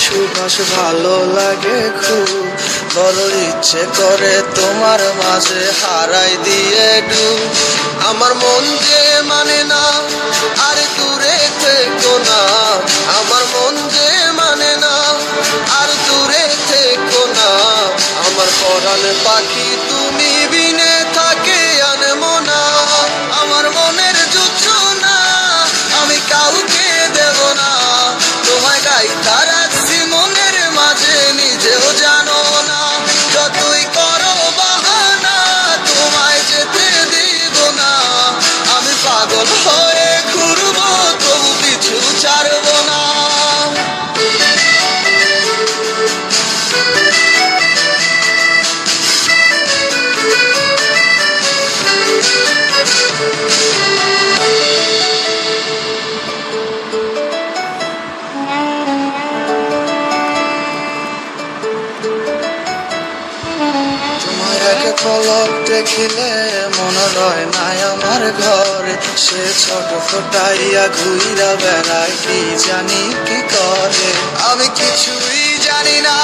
সুবাস ভালো লাগে খুব। বড় ইচ্ছে করে তোমার মাঝে হারাই দিয়ে ডু আমার মন যে মানে এক পলক দেখিলে মনে রয় নাই আমার ঘরে। সে ছোট ফোটাইয়া ঘুইরা বেড়ায়, কি জানি কি করে? আমি কিছুই জানি না